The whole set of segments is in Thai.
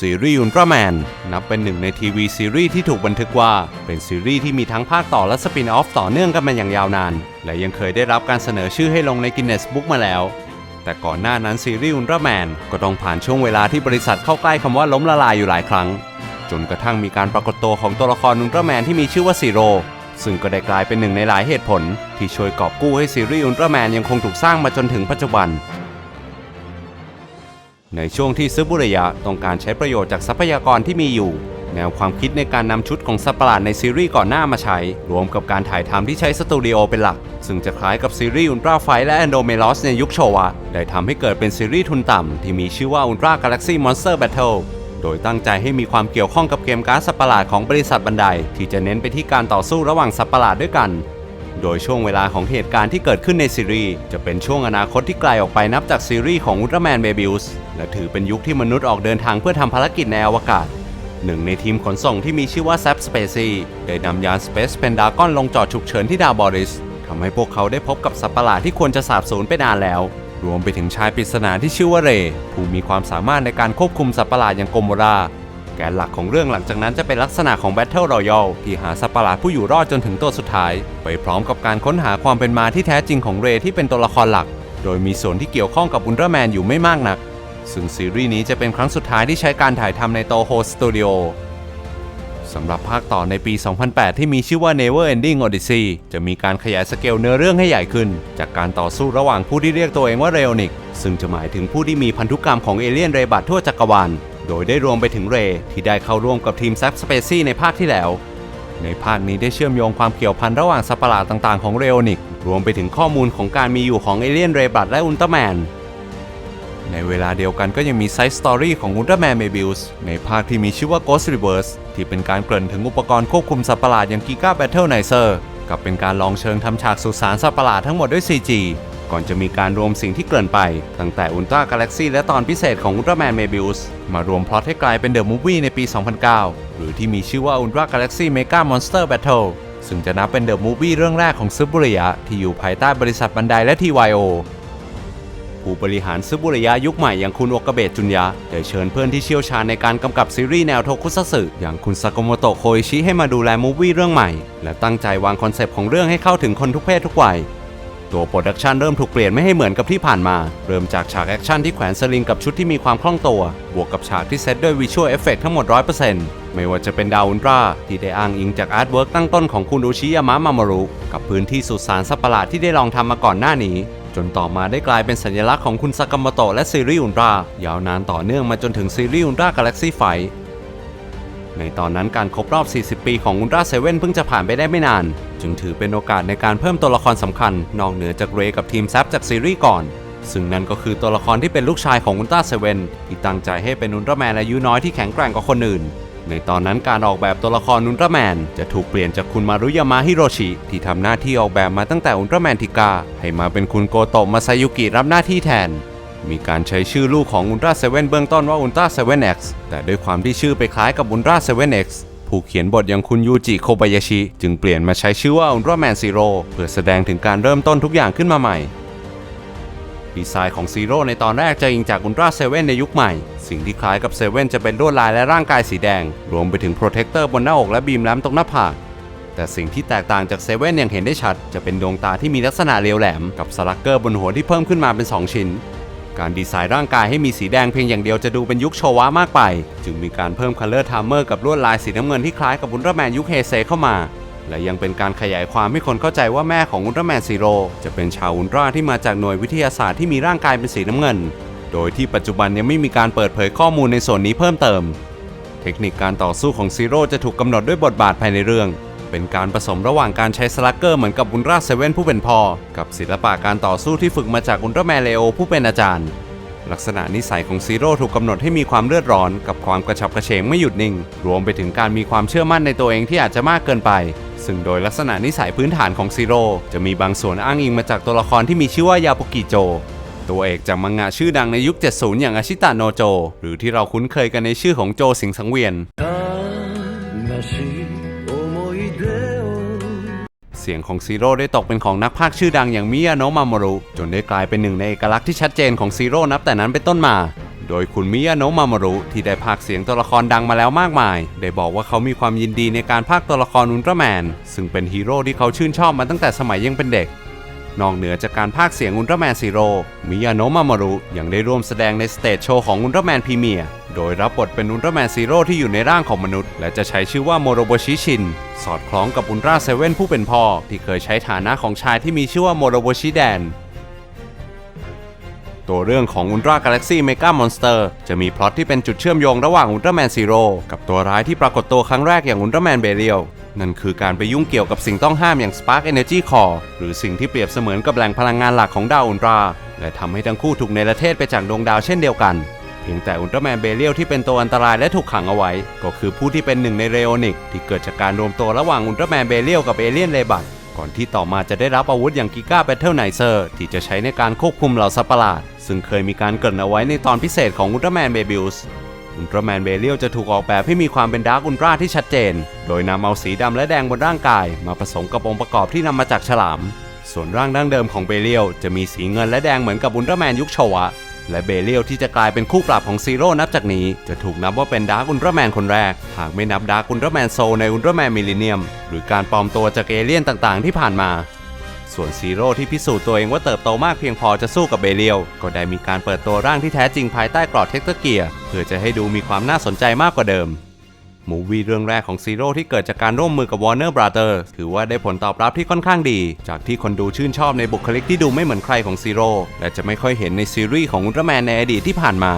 ซีรีส์อุลตร้าแมนนับเป็นหนึ่งในทีวีซีรีส์ที่ถูกบันทึกว่า เป็นซีรีส์ที่มีทั้งภาคต่อและสปินออฟต่อเนื่องกันมาอย่างยาวนาน และยังเคยได้รับการเสนอชื่อให้ลงในกินเนสบุ๊กมาแล้ว แต่ก่อนหน้านั้นซีรีส์อุลตร้าแมนก็ต้องผ่านช่วงเวลาที่บริษัทเข้าใกล้คำว่าล้มละลายอยู่หลายครั้ง จนกระทั่งมีการปรากฏตัวของตัวละครอุลตร้าแมนที่มีชื่อว่าซีโร่ซึ่งก็ได้กลายเป็นหนึ่งในหลายเหตุผล ที่ช่วยกอบกู้ให้ซีรีส์อุลตร้าแมนยังคงถูกสร้างมาจนถึงปัจจุบัน ในช่วงที่ซึบุระยะต้องการใช้ประโยชน์จากทรัพยากรที่มีอยู่ แนวความคิดในการนำชุดของสัตว์ประหลาดในซีรีส์ก่อนหน้ามาใช้ รวมกับการถ่ายทำที่ใช้สตูดิโอเป็นหลัก ซึ่งจะคล้ายกับซีรีส์อุลตร้าไฟและแอนโดเมลอสในยุคโชวะ ได้ทำให้เกิดเป็นซีรีส์ทุนต่ำที่มีชื่อว่าอุลตร้ากาแล็กซี่มอนสเตอร์แบทเทิลโดยตั้งใจให้มีความเกี่ยวข้องกับเกมการ์ดสัตว์ประหลาดของบริษัทบันได ที่จะเน้นไปที่การต่อสู้ระหว่างสัตว์ประหลาดด้วยกัน โดยช่วงเวลาของเหตุการณ์ที่เกิดขึ้นในซีรีส์จะเป็นช่วงอนาคตที่ไกลออกไปนับจากซีรีส์ของอุลตร้าแมนเบบิวส์และถือเป็นยุคที่มนุษย์ออกเดินทางเพื่อทำภารกิจในอวกาศหนึ่งในทีมขนส่งที่มีชื่อว่า Zap Spacey ได้นำยาน Space Pentagon ลงจอดฉุกเฉินที่ดาวบอริสทำให้พวกเขาได้พบกับสัตว์ประหลาดที่ควรจะสาบสูญไปนานแล้ว รวมไปถึงชายปริศนาที่ชื่อว่าเรย์ผู้มีความสามารถในการควบคุมสัตว์ประหลาดอย่างโกโมรา แกนหลักของเรื่องหลังจากนั้นจะเป็นลักษณะของ Battle Royale ที่หาสัตว์ประหลาดผู้อยู่รอดจนถึงตัวสุดท้าย ไปพร้อมกับการค้นหาความเป็นมาที่แท้จริงของเรที่เป็นตัวละครหลัก โดยมีส่วนที่เกี่ยวข้องกับอุลตร้าแมนอยู่ไม่มากนัก ซึ่งซีรีส์นี้จะเป็นครั้งสุดท้ายที่ใช้การถ่ายทำในโตโฮสตูดิโอสำหรับภาคต่อในปี 2008 ที่มีชื่อว่า Never Ending Odyssey จะมีการขยายสเกลเนื้อเรื่องให้ใหญ่ขึ้น จากการต่อสู้ระหว่างผู้ที่เรียกตัวเองว่าเรโอนิก ซึ่งจะหมายถึงผู้ที่มีพันธุกรรมของเอเลี่ยนเรบัตทั่วจักรวาล โดยได้รวมไปถึงเรย์ที่ได้เข้าร่วมกับทีมแซ p สเปซี่ในภาคที่แล้ว ในภาคนี้ได้เชื่อมโยงความเกี่ยวพันระหว่างสัตว์ประหลาดต่างๆของเรโอนิก รวมไปถึงข้อมูลของการมีอยู่ของเอเลี่ยนเรบัตและอุลตร้าแมน ในเวลาเดียวกันก็ยังมีไซส์สตอรี่ของ Ultraman Mebius ในภาคที่มีชื่อว่า Ghost Reverse ที่เป็นการเกริ่นถึงอุปกรณ์ควบคุมสัตว์ประหลาดอย่าง Giga Battle Nizer กับเป็นการลองเชิงทำฉากสุสานสัตว์ประหลาดทั้งหมดด้วย CG ก่อนจะมีการรวมสิ่งที่เกินไป ตั้งแต่ Ultra Galaxy และตอนพิเศษของ Ultraman Mebius มารวมพล็อตให้กลายเป็น The Movie ในปี 2009 หรือที่มีชื่อว่า Ultra Galaxy Mega Monster Battle ซึ่งจะนับเป็น The Movie เรื่องแรกของซึบุริยะที่อยู่ภายใต้บริษัทบันไดและ TYO ผู้บริหารซึบุระยะยุคใหม่อย่างคุณโอกาเบะจุนยะได้เชิญเพื่อนที่เชี่ยวชาญในการกำกับซีรีส์แนวโทคุซัตสึอย่างคุณซากโมโตะโคอิชิให้มาดูแลมูฟวี่เรื่องใหม่ และตั้งใจวางคอนเซปต์ของเรื่องให้เข้าถึงคนทุกเพศทุกวัย ตัวโปรดักชันเริ่มถูกเปลี่ยนไม่ให้เหมือนกับที่ผ่านมา เริ่มจากฉากแอคชั่นที่แขวนสลิงกับชุดที่มีความคล่องตัว บวกกับฉากที่เซตด้วยวิชวลเอฟเฟกทั้งหมด 100%ไม่ว่าจะเป็นดาวอุลตราที่ได้อ้างอิงจากอาร์ตเวิร์กตั้งต้นของคุณอุชิยามะมามารุ กับพื้นที่สุสานสัตว์ประหลาดที่ได้ลองทำมาก่อนหน้านี้ จนต่อมาได้กลายเป็นสัญลักษณ์ของคุณซากามโตะและซีรีส์อุลตรายาวนานต่อเนื่องมาจนถึงซีรีส์อุลตรากาแล็กซี่ไฟ ในตอนนั้นการครบรอบ 40 ปีของอุลตร้าเซเว่นเพิ่งจะผ่านไปได้ไม่นาน จึงถือเป็นโอกาสในการเพิ่มตัวละครสำคัญ นอกเหนือจากเรย์กับทีมแซปจากซีรีส์ก่อน ซึ่งนั่นก็คือตัวละครที่เป็นลูกชายของอุลตร้าเซเว่นที่ตั้งใจให้เป็นอุลตร้าแมนอายุน้อยที่แข็งแกร่งกว่าคนอื่น ในตอนนั้นการออกแบบตัวละครอุลตร้าแมนจะถูกเปลี่ยนจากคุณมารุยามะฮิโรชิที่ทำหน้าที่ออกแบบมาตั้งแต่อุลตร้าแมนทิกาให้มาเป็นคุณโกโตะมาซายุกิรับหน้าที่แทน มีการใช้ชื่อลูกของอุลตร้าเซเว่นเบื้องต้นว่าอุลตร้าเซเว่น X แต่ด้วยความที่ชื่อไปคล้ายกับอุลตร้าเซเว่น X ผู้เขียนบทอย่างคุณยูจิโคบายาชิ จึงเปลี่ยนมาใช้ชื่อว่าอุลตร้าแมนซีโร่เพื่อแสดงถึงการเริ่มต้นทุกอย่างขึ้นมาใหม่ ดีไซน์ของซีโร่ในตอนแรกจะอิงจากอุลตร้าเซเว่นในยุคใหม่ สิ่งที่คล้ายกับเซเว่นจะเป็นลวดลายและร่างกายสีแดง รวมไปถึงโปรเทคเตอร์บนหน้าอกและบีมแลมตรงหน้าผากแต่สิ่งที่แตกต่างจากเซเว่นอย่างเห็นได้ชัด จะเป็นดวงตาที่มีลักษณะเรียวแหลม กับสลักเกอร์บนหัวที่เพิ่มขึ้นมาเป็น 2 ชิ้น การดีไซน์ร่างกายให้มีสีแดงเพียงอย่างเดียวจะดูเป็นยุคโชวะมากไป จึงมีการเพิ่มคัลเลอร์ทามเมอร์กับลวดลายสีน้ำเงินที่คล้ายกับอุลตร้าแมนยุคเฮเซเข้ามา และยังเป็นการขยายความให้คนเข้าใจว่าแม่ของอุลตร้าแมนซีโร่จะเป็นชาวอุลตร้าที่มาจากหน่วยวิทยาศาสตร์ที่มีร่างกายเป็นสีน้ำเงิน โดยที่ปัจจุบันยังไม่มีการเปิดเผยข้อมูลในส่วนนี้เพิ่มเติม เทคนิคการต่อสู้ของซีโร่จะถูกกำหนดด้วยบทบาทภายในเรื่อง เป็นการผสมระหว่างการใช้สลักเกอร์เหมือนกับบุนราเซเว่นผู้เป็นพ่อ กับศิลปะการต่อสู้ที่ฝึกมาจากอุลตร้าแมนเลโอผู้เป็นอาจารย์ ลักษณะนิสัยของซีโร่ถูกกำหนดให้มีความเลือดร้อน กับความกระฉับกระเฉงไม่หยุดนิ่ง รวมไปถึงการมีความเชื่อมั่นในตัวเองที่อาจจะมากเกินไป ซึ่งโดยลักษณะนิสัยพื้นฐานของซีโร่จะมีบางส่วนอ้างอิงมาจากตัวละครที่มีชื่อว่ายาปุกิโจตัวเอกจากมังงะชื่อดังในยุค 70 อย่างอาชิตะโนโจ หรือที่เราคุ้นเคยกันในชื่อของโจสิงสังเวียน เสียงของซีโร่ได้ตกเป็นของนักพากย์ชื่อดังอย่างมิยาโนะมาโมรุจนได้กลายเป็นหนึ่งในเอกลักษณ์ที่ชัดเจนของซีโร่นับแต่นั้นเป็นต้นมา โดยคุณมิยาโนะมามารุที่ได้พากเสียงตัวละครดังมาแล้วมากมาย ได้บอกว่าเขามีความยินดีในการพากตัวละครอุลตร้าแมน ซึ่งเป็นฮีโร่ที่เขาชื่นชอบมาตั้งแต่สมัยยังเป็นเด็กนอกเหนือจากการพากเสียงอุลตร้าแมนซีโร่มิยาโนะมามารุยังได้ร่วมแสดงในสเตจโชว์ของอุลตร้าแมนพรีเมียร์ โดยรับบทเป็นอุลตร้าแมนซีโร่ที่อยู่ในร่างของมนุษย์ และจะใช้ชื่อว่าโมโรโบชิชิน สอดคล้องกับอุลตร้าเซเว่นผู้เป็นพ่อ ที่เคยใช้ฐานะของชายที่มีชื่อว่าโมโรโบชิแดนตัวเรื่องของ Ultra Galaxy Mega Monster จะมีพล็อตที่เป็นจุดเชื่อมโยงระหว่าง Ultraman Zero กับตัวร้ายที่ปรากฏตัวครั้งแรกอย่าง Ultraman b e r i e l นั่นคือการไปยุ่งเกี่ยวกับสิ่งต้องห้ามอย่าง Spark Energy Core หรือสิ่งที่เปรียบเสมือนกับแหล่งพลังงานหลักของดาวอุลตราและทำให้ทั้งคู่ถูกเนรเทศไปจากดวงดาวเช่นเดียวกัน เพียงแต่อุลตร้าแมนเบเรียลที่เป็นตัวอันตรายและถูกขังเอาไว้ ก็คือผู้ที่เป็นหนึ่งในเรโอนิก ที่เกิดจากการรวมตัวระหว่างอุลตร้าแมนเบเรียลกับเอเลียนเลบัตก่อนที่ต่อมาจะได้รับอาวุธอย่างกิก้าแบทเทิลไนเซอร์ที่จะใช้ในการควบคุมเหล่าสัตว์ประหลาด ซึ่งเคยมีการเกริ่นเอาไว้ในตอนพิเศษของอุลตร้าแมนเบบิลส์อุลตร้าแมนเบเรียลจะถูกออกแบบให้มีความเป็นดาร์กอุลตร้าที่ชัดเจน โดยนำเอาสีดำและแดงบนร่างกาย มาผสมกับองค์ประกอบที่นำมาจากฉลาม ส่วนร่างดั้งเดิมของเบเรียลจะมีสีเงินและแดงเหมือนกับอุลตร้าแมนยุคชวะ และเบเลียลที่จะกลายเป็นคู่ปรับของซีโร่นับจากนี้ จะถูกนับว่าเป็นดาร์กอุลตร้าแมนคนแรก หากไม่นับดาร์กอุลตร้าแมนโซในอุลตร้าแมนมิลเลนเนียม หรือการปลอมตัวจากเอเลี่ยนต่างๆ ที่ผ่านมา ส่วนซีโร่ที่พิสูจน์ตัวเองว่าเติบโตมากเพียงพอจะสู้กับเบเลียลก็ได้มีการเปิดตัวร่างที่แท้จริงภายใต้กรอบเทคเตอร์เกียร์เพื่อจะให้ดูมีความน่าสนใจมากกว่าเดิม มูวี่เรื่องแรกของซีโร่ที่เกิดจากการร่วมมือกับ Warner Brothers ถือว่าได้ผลตอบรับที่ค่อนข้างดี จากที่คนดูชื่นชอบในบุคลิกที่ดูไม่เหมือนใครของซีโร่และจะไม่ค่อยเห็นในซีรีส์ของอุลตร้าแมนในอดีตที่ผ่านมา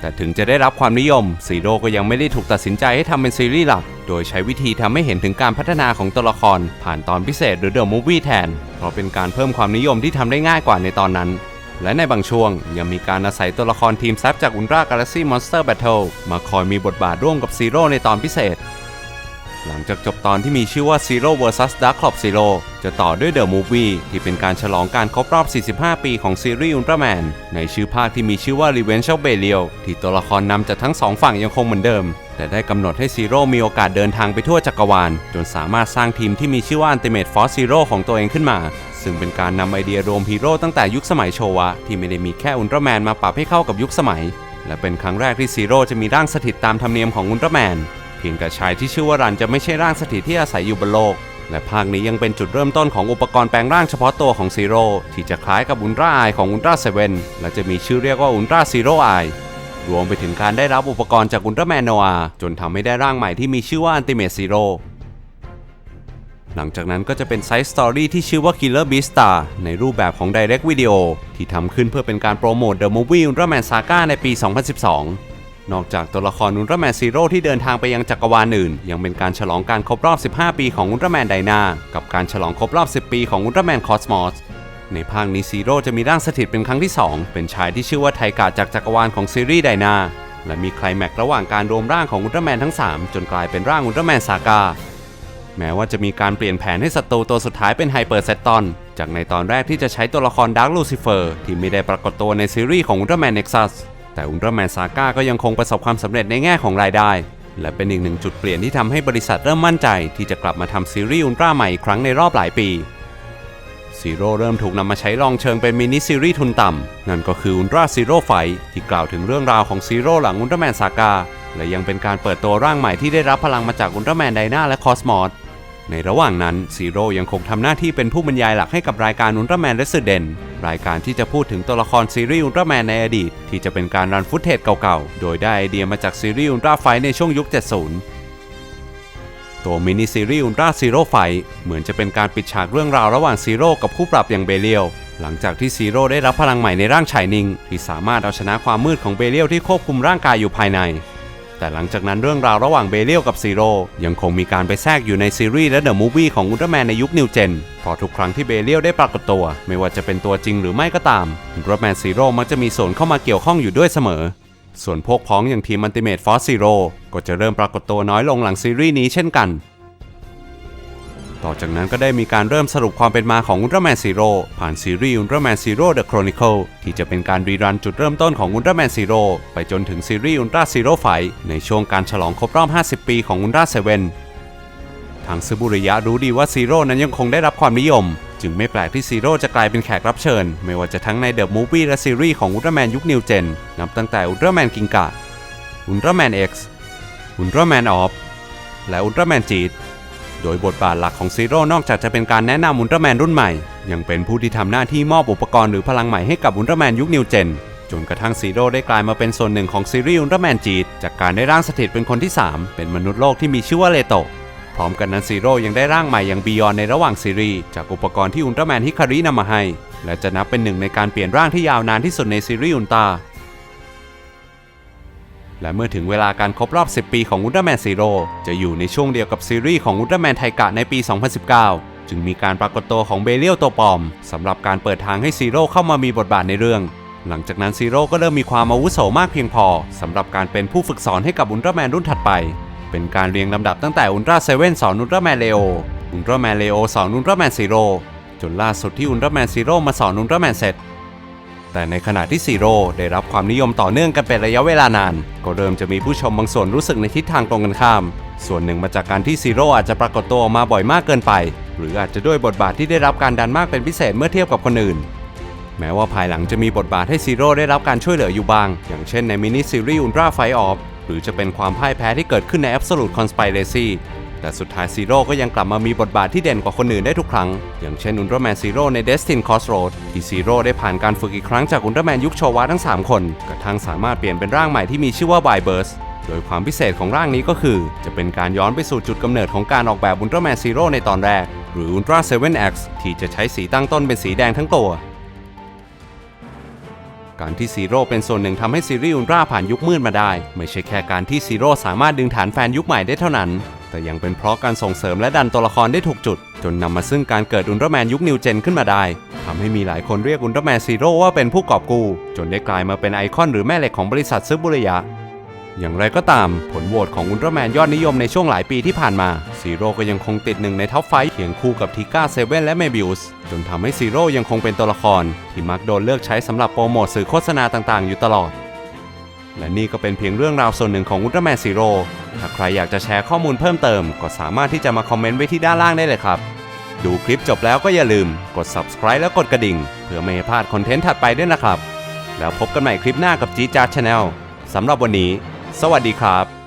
แต่ถึงจะได้รับความนิยมซีโร่ก็ยังไม่ได้ถูกตัดสินใจให้ทำเป็นซีรีส์หลัก โดยใช้วิธีทำให้เห็นถึงการพัฒนาของตัวละคร ผ่านตอนพิเศษหรือ The Movie แทนเพราะเป็นการเพิ่มความนิยมที่ทำได้ง่ายกว่าในตอนนั้น และในบางช่วงยังมีการอาศัยตัวละครทีมแซฟจาก Ultra Galaxy Monster Battle มาคอยมีบทบาทร่วมกับซีโร่ในตอนพิเศษ หลังจากจบตอนที่มีชื่อว่า Zero vs Dark Cloud Zero จะต่อด้วย The Movie ที่เป็นการฉลองการครบรอบ 45 ปีของซีรีส์ Ultraman ในชื่อภาคที่มีชื่อว่า Revenge of Belial ที่ตัวละครนำจากทั้งสองฝั่งยังคงเหมือนเดิม แต่ได้กำหนดให้ซีโร่มีโอกาสเดินทางไปทั่วจักรวาล จนสามารถสร้างทีมที่มีชื่อว่า Ultimate Force Zero ของตัวเองขึ้นมา ซึ่งเป็นการนำไอเดียโรมฮีโร่ตั้งแต่ยุคสมัยโชวะ ที่ไม่ได้มีแค่อุลตร้าแมนมาปรับให้เข้ากับยุคสมัย และเป็นครั้งแรกที่ซีโร่จะมีร่างสถิตตามธรรมเนียมของอุลตร้าแมน เพียงแต่ชายที่ชื่อว่ารันจะไม่ใช่ร่างสถิตที่อาศัยอยู่บนโลก และภาคนี้ยังเป็นจุดเริ่มต้นของอุปกรณ์แปลงร่างเฉพาะตัวของซีโร่ที่จะคล้ายกับอุลตร้าไอของอุลตร้าเซเว่นและจะมีชื่อเรียกว่าอุลตร้าซีโร่ไอรวมไปถึงการได้รับอุปกรณ์จากอุลตร้าแมนโนอาจนทำให้ได้ร่างใหม่ที่มีชื่อว่าอันติเม e ซีโร่ หลังจากนั้นก็จะเป็นไซส์สตอรี่ที่ชื่อว่า Killer Beastar ในรูปแบบของ Direct Video ที่ทำขึ้นเพื่อเป็นการโปรโมท The Movie Ultraman Saga ในปี 2012นอกจากตัวละคร Ultraman Zero ที่เดินทางไปยังจักรวาลอื่น ยังเป็นการฉลองการครบรอบ 15 ปีของ Ultraman Dyna กับการฉลองครบรอบ 10 ปีของ Ultraman Cosmos ในภาคนี้ซีโร่จะมีร่างสถิตเป็นครั้งที่ 2 เป็นชายที่ชื่อว่าไทกาจากจักรวาลของซีรีส์ไดนา และมีไคลแม็กระหว่างการรวมร่างของอุลตร้าแมนทั้ง 3 จนกลายเป็นร่างอุลตร้าแมนซากา แม้ว่าจะมีการเปลี่ยนแผนให้ศัตรูตัวสุดท้ายเป็นไฮเปอร์เซตตอน จากในตอนแรกที่จะใช้ตัวละครดาร์ l ลูซิเฟอร์ที่ไม่ได้ปรากฏตัวในซีรีส์ของอุลตร้าแมนเน็กซัสแต่อุลตร้าแมนซาก้าก็ยังคงประสบความสำเร็จในแง่ของรายได้ และเป็นอีกหนึ่งจุดเปลี่ยนที่ทำให้บริษัทเริ่มมั่นใจ ที่จะกลับมาทำซีรีส์อุลตร้าใหม่อีกครั้งในรอบหลายปีซีโร่เริ่มถูกนำมาใช้ลองเชิงเป็นมินิซีรีส์ทุนต่ำ นั่นก็คืออุลตร้าซีโร่ไฟที่กล่าวถึงเรื่องราวของซีโร่หลังอุลตร้าแมนซาก้าและยังเป็นการเปิดตัวร่างใหม่ที่ได้รับพลังมาจากอุลตร้าแมนไดนาและคอสมอส ในระหว่างนั้นซีโร่ยังคงทำหน้าที่เป็นผู้บรรยายหลักให้กับรายการอุลตร้าแมนเรสเดนรายการที่จะพูดถึงตัวละครซีรีส์อุลตร้าแมนในอดีต ที่จะเป็นการรันฟุตเทจเก่าๆ โดยได้ไอเดียมาจากซีรีส์อุลตร้าไฟในช่วงยุค 70 ตัวมินิซีรีส์อุลตร้าซีโร่ไฟเหมือนจะเป็นการปิดฉากเรื่องราวระหว่างซีโร่กับคู่ปรับอย่างเบเลียลหลังจากที่ซีโร่ได้รับพลังใหม่ในร่างชายนิงที่สามารถเอาชนะความมืดของเบเลียลที่ควบคุมร่างกายอยู่ภายใน แต่หลังจากนั้นเรื่องราวระหว่างเบเรียลกับซีโร่ยังคงมีการไปแทรกอยู่ในซีรีส์และเดอะมูฟวี่ของอุลตร้าแมนในยุคนิวเจนเพราะทุกครั้งที่เบเรียลได้ปรากฏตัว ไม่ว่าจะเป็นตัวจริงหรือไม่ก็ตามอุลตร้าแมนซีโร่มักจะมีส่วนเข้ามาเกี่ยวข้องอยู่ด้วยเสมอ ส่วนพวกพ้องอย่างทีมอันติเมตฟอสซีโร่ก็จะเริ่มปรากฏตัวน้อยลงหลังซีรีส์นี้เช่นกัน ต่อจากนั้นก็ได้มีการเริ่มสรุปความเป็นมาของอุลตร้าแมนซีโร่ผ่านซีรีส์อุลตร้าแมนซีโร่เดอะโครนิเคิลที่จะเป็นการรีรันจุดเริ่มต้นของอุลตร้าแมนซีโร่ไปจนถึงซีรีส์อุลตร้าซีโร่ไฟในช่วงการฉลองครบรอบ 50 ปีของอุลตร้าเซเว่นทางซึบุริยะรู้ดีว่าซีโร่นั้นยังคงได้รับความนิยม จึงไม่แปลกที่ซีโร่จะกลายเป็นแขกรับเชิญ ไม่ว่าจะทั้งในเดอะมูฟวี่และซีรีส์ของอุลตร้าแมนยุคนิวเจนนับตั้งแต่อุลตร้าแมนกิงกะอุลตร้าแมน X อุลตร้าแมนออฟและอุลตร้าแมนจีด โดยบทบาทหลักของซีโร่นอกจากจะเป็นการแนะนำอุลตร้าแมนรุ่นใหม่ ยังเป็นผู้ที่ทำหน้าที่มอบอุปกรณ์หรือพลังใหม่ให้กับอุลตร้าแมนยุคนิวเจนจนกระทั่งซีโร่ได้กลายมาเป็นส่วนหนึ่งของซีรีส์อุลตร้าแมนจีดจากการได้ร่างสถิตเป็นคนที่ 3 เป็นมนุษย์โลกที่มีชื่อว่าเลโตพร้อมกันนั้นซีโร่ยังได้ร่างใหม่อย่างบียอนในระหว่างซีรีส์จากอุปกรณ์ที่อุลตร้าแมนฮิคารินำมาให้ และจะนับเป็นหนึ่งในการเปลี่ยนร่างที่ยาวนานที่สุดในซีรีส์อุลตร้า และเมื่อถึงเวลาการครบรอบ 10 ปีของอุลตร้าแมนซีโร่จะอยู่ในช่วงเดียวกับซีรีส์ของอุลตร้าแมนไทกะในปี 2019 จึงมีการปรากฏตัวของเบเลียลตัวปลอมสำหรับการเปิดทางให้ซีโร่เข้ามามีบทบาทในเรื่อง หลังจากนั้นซีโร่ก็เริ่มมีความอาวุโสมากเพียงพอสำหรับการเป็นผู้ฝึกสอนให้กับอุลตร้าแมนรุ่นถัดไป เป็นการเรียงลำดับตั้งแต่อุลตร้าเซเว่นสอนอุลตร้าแมนเลโออุลตร้าแมนเลโอสอนอุลตร้าแมนซีโร่จนล่าสุดที่อุลตร้าแมนซีโร่มาสอนอุลตร้าแมนเซต แต่ในขณะที่ซีโร่ได้รับความนิยมต่อเนื่องกันเป็นระยะเวลานาน ก็เริ่มจะมีผู้ชมบางส่วนรู้สึกในทิศทางตรงกันข้าม ส่วนหนึ่งมาจากการที่ซีโร่อาจจะปรากฏตัวออกมาบ่อยมากเกินไป หรืออาจจะด้วยบทบาทที่ได้รับการดันมากเป็นพิเศษเมื่อเทียบกับคนอื่น แม้ว่าภายหลังจะมีบทบาทให้ซีโร่ได้รับการช่วยเหลืออยู่บ้าง อย่างเช่นในมินิซีรีส์อุลตราไฟออฟหรือจะเป็นความพ่ายแพ้ที่เกิดขึ้นใน Absolute Conspiracy แต่สุดท้ายซีโร่ก็ยังกลับมามีบทบาทที่เด่นกว่าคนอื่นได้ทุกครั้ง อย่างเช่นอุลตร้าแมนซีโร่ใน Destin Crossroad ที่ซีโร่ได้ผ่านการฝึกอีกครั้งจากอุลตร้าแมนยุคโชวะทั้ง 3 คนกระทั่งสามารถเปลี่ยนเป็นร่างใหม่ที่มีชื่อว่า y b u r s โดยความพิเศษของร่างนี้ก็คือ จะเป็นการย้อนไปสู่จุดกำเนิดของการออกแบบอุลตร้าแมนซีโร่ในตอนแรก หรืออุลตร้า 7X ที่จะใช้สีตั้งต้นเป็นสีแดงทั้งตัวการที่ซีโร่เป็นส่วนหนึ่งทำให้ซีรีส์อุลตร้าผ่านยุคมืดมาได้ ไม่ใช่แค่การที่ซีโร่สามารถดึงฐานแฟนยุคใหม่ได้เท่านั้น แต่ยังเป็นเพราะการส่งเสริมและดันตัวละครได้ถูกจุด จนนำมาซึ่งการเกิดอุลตร้าแมนยุคนิวเจนขึ้นมาได้ทำให้มีหลายคนเรียกอุลตร้าแมนซีโร่ว่าเป็นผู้กอบกู้ จนได้กลายมาเป็นไอคอนหรือแม่เหล็กของบริษัทซึบุระยะอย่างไรก็ตาม ผลโหวตของอุลตร้าแมนยอดนิยมในช่วงหลายปีที่ผ่านมาซีโร่ก็ยังคงติดหนึ่งในท็อปไฟเคียงคู่กับทิก้าเซเว่นและเมบิอุสจนทำให้ซีโร่ยังคงเป็นตัวละคร ที่มักโดนเลือกใช้สำหรับโปรโมทสื่อโฆษณาต่างๆ อยู่ตลอด และนี่ก็เป็นเพียงเรื่องราวส่วนหนึ่งของอุลตร้าแมนซีโร่ ถ้าใครอยากจะแชร์ข้อมูลเพิ่มเติม ก็สามารถที่จะมาคอมเมนต์ไว้ที่ด้านล่างได้เลยครับ ดูคลิปจบแล้วก็อย่าลืมกด subscribe และกดกระดิ่ง เพื่อไม่ให้พลาดคอนเทนต์ถัดไปด้วยนะครับ แล้วพบกันใหม่คลิปหน้ากับจีจาร์ชาแนลสำหรับวันนี้ สวัสดีครับ